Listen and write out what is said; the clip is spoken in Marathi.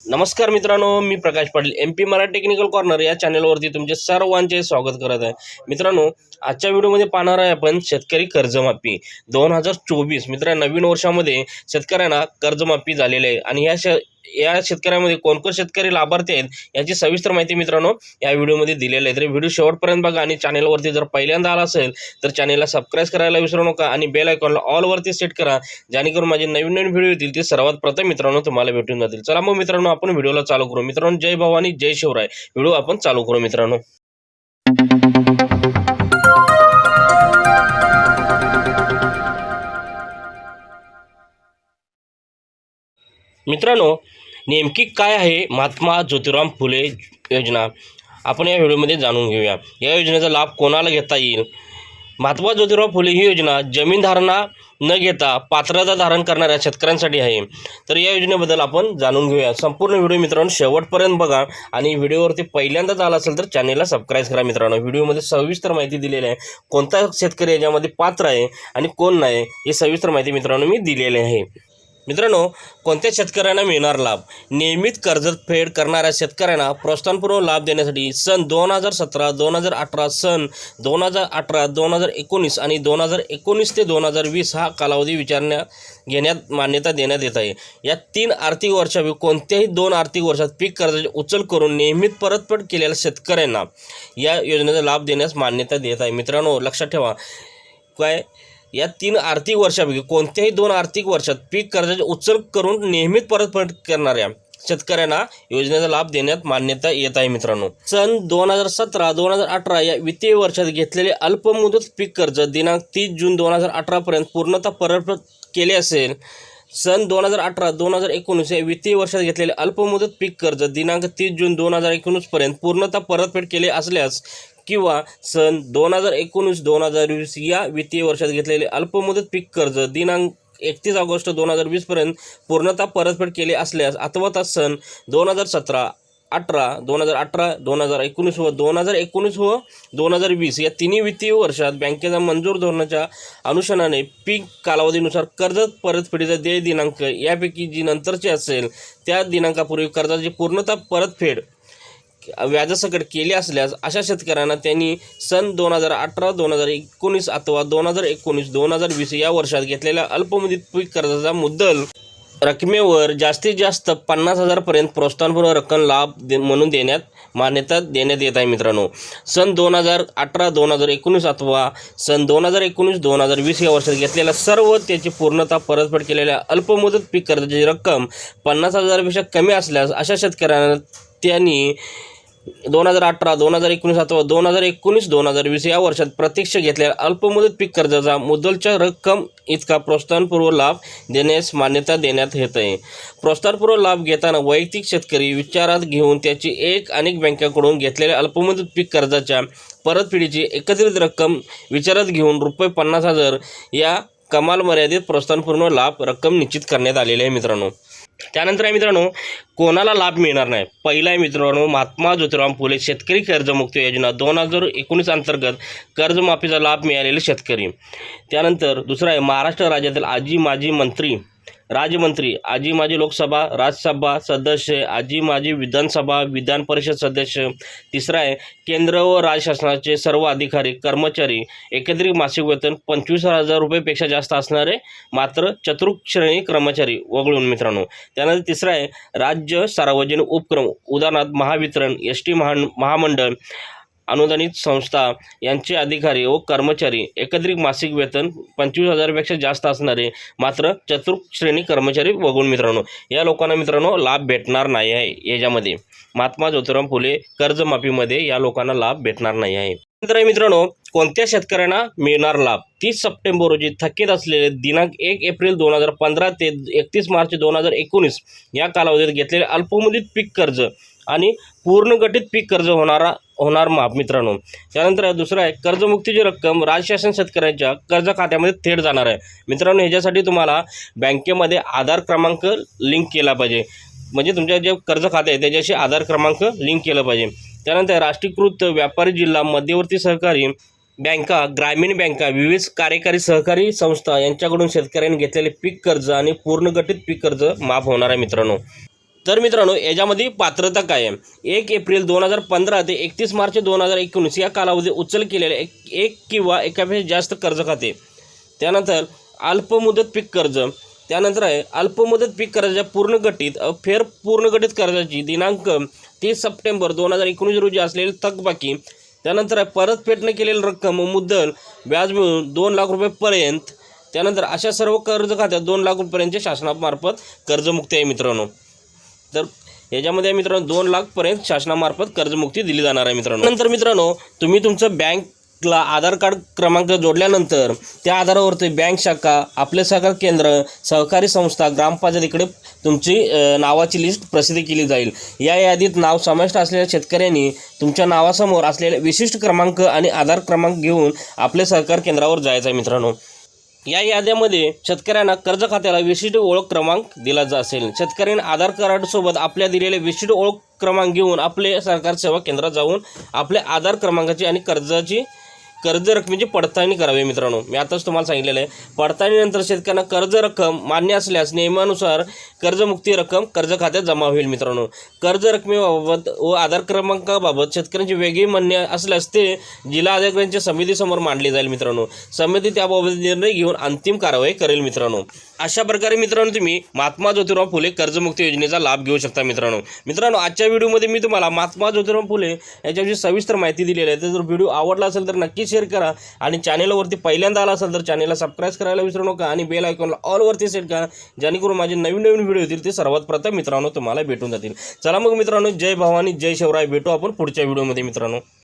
नमस्कार मित्रांनो मी Prakash Patil M P Marathi technical corner या चॅनलवरती तुमचे सर्वांचे स्वागत करत आहे. मित्रांनो आजच्या व्हिडिओमध्ये पाहणार आहे आपण शेतकरी कर्जमाफी. दोन हजार चोवीस मित्र नवीन वर्षामध्ये शेतकऱ्यांना कर्जमाफी झालेली आहे. आणि या श या शेतकऱ्यामध्ये कोणकोण शेतकरी लाभार्थी आहेत याची सविस्तर माहिती मित्रांनो या व्हिडिओमध्ये दिलेली आहे. तर व्हिडिओ शेवटपर्यंत बघा आणि चॅनलवरती जर पहिल्यांदा आला असेल तर चॅनलला सबस्क्राईब करायला विसरू नका आणि बेल आयकॉनला ऑलवरती सेट करा जेणेकरून माझे नवीन नवीन व्हिडिओ येतील ते सर्वात प्रथम मित्रांनो तुम्हाला भेटून जातील. चला मग मित्रांनो आपण व्हिडिओला चालू करू. मित्रांनो जय भवानी जय शिवराय. व्हिडिओ आपण चालू करू मित्रांनो. मित्रांनो नेमकी काय आहे महात्मा ज्योतिराम फुले योजना? आपण या व्हिडिओमध्ये जाणून घेऊया. या योजनेचा लाभ कोणाला घेता येईल? महात्मा ज्योतिराव फुले ही योजना जमीन धारणा न घेता पात्रता धारण करणाऱ्या शेतकऱ्यांसाठी आहे. तर या योजनेबद्दल आपण जाणून घेऊया. संपूर्ण व्हिडिओ मित्रांनो शेवटपर्यंत बघा आणि व्हिडिओवरती पहिल्यांदाच आला असेल तर चॅनेलला सबस्क्राईब करा मित्रांनो. व्हिडिओमध्ये सविस्तर माहिती दिलेली आहे. कोणता शेतकरी याच्यामध्ये पात्र आहे आणि कोण नाही हे सविस्तर माहिती मित्रांनो मी दिलेली आहे. मित्रांनो कोणत्या शेतकऱ्यांना मिळणार लाभ? नियमित कर्जफेड करणाऱ्या शेतकऱ्यांना प्रोत्साहनपूर्वक लाभ देण्यासाठी सन दोन हजार सतरा दोन हजार अठरा सन दोन हजार अठरा दोन हजार एकोणीस आणि दोन हजार एकोणीस ते दोन हजार वीस हा कालावधी विचारण्यात घेण्यात मान्यता देण्यात येत आहे. या तीन आर्थिक वर्षापैकी कोणत्याही दोन आर्थिक वर्षात पीक कर्जाची उचल करून नियमित परतफेड केलेल्या शेतकऱ्यांना या योजनेचा लाभ देण्यास मान्यता देत आहे. मित्रांनो लक्षात ठेवा. काय? या तीन आर्थिक वर्षापैकी कोणत्याही दोन आर्थिक वर्षात पीक कर्जाची उचल करून नियमित परतफेड करणाऱ्या शेतकऱ्यांना योजनेचा लाभ देण्यात मान्यता येत आहे मित्रांनो. सन दोन हजार सतरा दोन हजार अठरा या वित्तीय वर्षात घेतलेले अल्पमुदत पीक कर्ज दिनांक तीस जून दोन हजार अठरापर्यंत पूर्णतः परतफेड केले असेल. सन दोन हजार अठरा दोन हजार एकोणीस या वित्तीय वर्षात घेतलेले अल्पमुदत पीक कर्ज दिनांक तीस जून दोन हजार एकोणीसपर्यंत पूर्णतः परतफेड केले असल्यास किंवा सन दोन हजार एकोणीस दोन हजार वीस या वित्तीय वर्षात घेतलेले अल्पमुदत पीक कर्ज दिनांक एकतीस ऑगस्ट दोन हजार वीसपर्यंत पूर्णतः परतफेड केले असल्यास अथवा सन दोन हजार सतरा अठरा दोन हजार अठरा दोन हजार एकोणीस व दोन हजार एकोणीस व दोन हजार वीस या तिन्ही वित्तीय वर्षात बँकेचा मंजूर धोरणाच्या अनुषंगाने पीक कालावधीनुसार कर्ज परतफेडीचा देय दिनांक यापैकी जी नंतरची असेल त्या दिनांकापूर्वी कर्जाची पूर्णतः परतफेड व्याजासकट केले असल्यास अशा शेतकऱ्यांना त्यांनी सन दोन हजार अठरा दोन हजार एकोणीस अथवा दोन हजार एकोणीस दोन हजार वीस या वर्षात घेतलेल्या अल्पमुदत पीक कर्जाचा मुद्दल रकमेवर जास्तीत जास्त पन्नास हजारपर्यंत प्रोत्साहनपूर्व रक्कम लाभ दे म्हणून देण्यात मान्यता देण्यात येत आहे मित्रांनो. सन दोन हजार अठरा दोन हजार एकोणीस अथवा सन दोन हजार एकोणीस दोन हजार वीस या वर्षात घेतलेल्या सर्व त्याची पूर्णतः परतफेड केलेल्या अल्पमुदत पीक कर्जाची रक्कम पन्नास हजारापेक्षा कमी असल्यास अशा शेतकऱ्यांना त्यांनी दोन हजार अठरा दोन हजार एकोणीस अथवा दोन हजार एकोणीस दोन हजार वीस या वर्षात प्रत्यक्ष घेतलेल्या अल्पमुदत पीक कर्जाचा मुद्दलच्या रक्कम इतका प्रोत्साहनपूर्व लाभ देण्यास मान्यता देण्यात येत आहे. प्रोत्साहनपूर्व लाभ घेताना वैयक्तिक शेतकरी विचारात घेऊन त्याची एक अनेक बँकांकडून घेतलेल्या अल्पमुदत पीक कर्जाच्या परतफेडीची एकत्रित रक्कम विचारात घेऊन रुपये पन्नास हजार या कमाल मर्यादित प्रोत्साहनपूर्ण लाभ रक्कम निश्चित करण्यात आलेली आहे मित्रांनो. त्यानंतर आहे मित्रांनो कोणाला लाभ मिळणार नाही? पहिला आहे मित्रांनो महात्मा ज्योतिराम फुले शेतकरी कर्जमुक्ती योजना दोन हजार एकोणीस अंतर्गत कर्जमाफीचा लाभ मिळालेले शेतकरी. त्यानंतर दुसरा आहे महाराष्ट्र राज्यातील आजी माजी मंत्री राज्यमंत्री आजी माजी लोकसभा राज्यसभा सदस्य आजी माजी विधानसभा विधान परिषद सदस्य तिसरा आहे केंद्र व राज्य शासनाचे सर्व अधिकारी कर्मचारी एकत्रित मासिक वेतन पंचवीस हजार रुपयेपेक्षा जास्त असणारे मात्र चतुर्थ श्रेणी कर्मचारी वगळून मित्रांनो. त्यानंतर तिसरा आहे राज्य सार्वजनिक उपक्रम उदाहरणार्थ महावितरण एस टी महा महामंडळ अनुदानित संस्था यांचे अधिकारी व कर्मचारी एकत्रित मासिक वेतन पंचवीस हजारपेक्षा जास्त असणारे मात्र चतुर्थ श्रेणी कर्मचारी वगळून मित्रांनो या लोकांना मित्रांनो लाभ भेटणार नाही आहे. याच्यामध्ये महात्मा ज्योतिराम फुले कर्जमाफीमध्ये या लोकांना लाभ भेटणार नाही आहे. नंतर मित्रांनो कोणत्या शेतकऱ्यांना मिळणार लाभ? तीस सप्टेंबर रोजी थकीत असलेले दिनांक एक एप्रिल दोन हजार पंधरा ते एकतीस मार्च दोन हजार एकोणीस या कालावधीत घेतलेले अल्पमुदत पीक कर्ज आणि पूर्णगटित पीक कर्ज होणारा होणार माफ मित्रांनो. त्यानंतर दुसरं आहे कर्जमुक्तीची रक्कम राज्य शासन शेतकऱ्यांच्या कर्ज खात्यामध्ये थेट जाणार आहे. मित्रांनो ह्याच्यासाठी तुम्हाला बँकेमध्ये आधार क्रमांक लिंक केला पाहिजे. म्हणजे तुमच्या जे कर्ज खाते आहे त्याच्याशी आधार क्रमांक लिंक केलं पाहिजे. त्यानंतर राष्ट्रीयकृत व्यापारी जिल्हा मध्यवर्ती सहकारी बँका ग्रामीण बँका विविध कार्यकारी सहकारी संस्था यांच्याकडून शेतकऱ्यांनी घेतलेले पीक कर्ज आणि पूर्णगटित पीक कर्ज माफ होणार आहे मित्रांनो. तर मित्रांनो याच्यामध्ये पात्रता काय आहे? एक एप्रिल दोन हजार पंधरा ते एकतीस मार्च दोन हजार एकोणीस या कालावधीत उचल केलेले एक एक किंवा एकापेक्षा जास्त कर्ज खाते. त्यानंतर अल्पमुदत पीक कर्ज. त्यानंतर आहे अल्पमुदत पीक कर्जाच्या पूर्णगटित फेर पूर्णगटित कर्जाची दिनांक तीस सप्टेंबर दोन हजार एकोणीस रोजी असलेली थकबाकी. त्यानंतर आहे परतफेड न केलेली रक्कम मुद्दल व्याज मिळून दोन लाख रुपयेपर्यंत त्यानंतर अशा सर्व कर्ज खात्यात दोन लाख रुपयांचे शासनामार्फत कर्जमुक्ती आहे मित्रांनो. तर याच्यामध्ये मित्रांनो दोन लाखपर्यंत शासनामार्फत कर्जमुक्ती दिली जाणार आहे मित्रांनो. नंतर मित्रांनो तुम्ही तुमचं बँकला आधार कार्ड क्रमांक जोडल्यानंतर त्या आधारावरती बँक शाखा आपले सहकार केंद्र सहकारी संस्था ग्रामपंचायत इकडे तुमची नावाची लिस्ट प्रसिद्ध केली जाईल. या यादीत नाव समाविष्ट असलेल्या शेतकऱ्यांनी तुमच्या नावासमोर असलेले विशिष्ट क्रमांक आणि आधार क्रमांक घेऊन आपले सहकार केंद्रावर जायचं आहे मित्रांनो. या याद्यामध्ये शेतकऱ्यांना कर्ज खात्याला विशिष्ट ओळख क्रमांक दिला जा असेल शेतकऱ्यांनी आधार कार्डसोबत आपल्या दिलेले विशिष्ट ओळख क्रमांक घेऊन आपले सरकार सेवा केंद्रात जाऊन आपल्या आधार क्रमांकाची आणि कर्जाची कर्ज रकमेची म्हणजे पडताळणी करावी मित्रांनो. मी आताच तुम्हाला सांगितलेलं आहे. पडताळणीनंतर शेतकऱ्यांना कर्ज रक्कम मान्य असल्यास नियमानुसार कर्जमुक्ती रक्कम कर्ज खात्यात जमा होईल मित्रांनो. कर्ज रकमेबाबत व आधार क्रमांकाबाबत शेतकऱ्यांची वेगळी म्हणणे असल्यास ते जिल्हा अधिकाऱ्यांच्या समितीसमोर मांडले जाईल मित्रांनो. समिती त्याबाबत निर्णय घेऊन अंतिम कारवाई करेल मित्रांनो. अशा प्रकारे मित्रांनो तुम्ही महात्मा ज्योतिराव फुले कर्जमुक्ती योजनेचा लाभ घेऊ शकता मित्रांनो. मित्रांनो आजच्या व्हिडिओमध्ये मी तुम्हाला महात्मा ज्योतिराव फुले याच्याविषयी सविस्तर माहिती दिलेली आहे. तर जर व्हिडिओ आवडला असेल तर नक्कीच शेअर करा. आणि चॅनेलवरती पहिल्यांदा आला असेल तर चॅनेलला सबस्क्राईब करायला विसरू नका आणि बेल आयकॉनला ऑलवरती सेट करा. जेणेकरून माझे नवीन नवीन व्हिडिओ येतील ते सर्वात प्रथम मित्रांनो तुम्हाला भेटून जातील. चला मग मित्रांनो जय भवानी जय शिवराय. भेटू आपण पुढच्या व्हिडिओमध्ये मित्रांनो.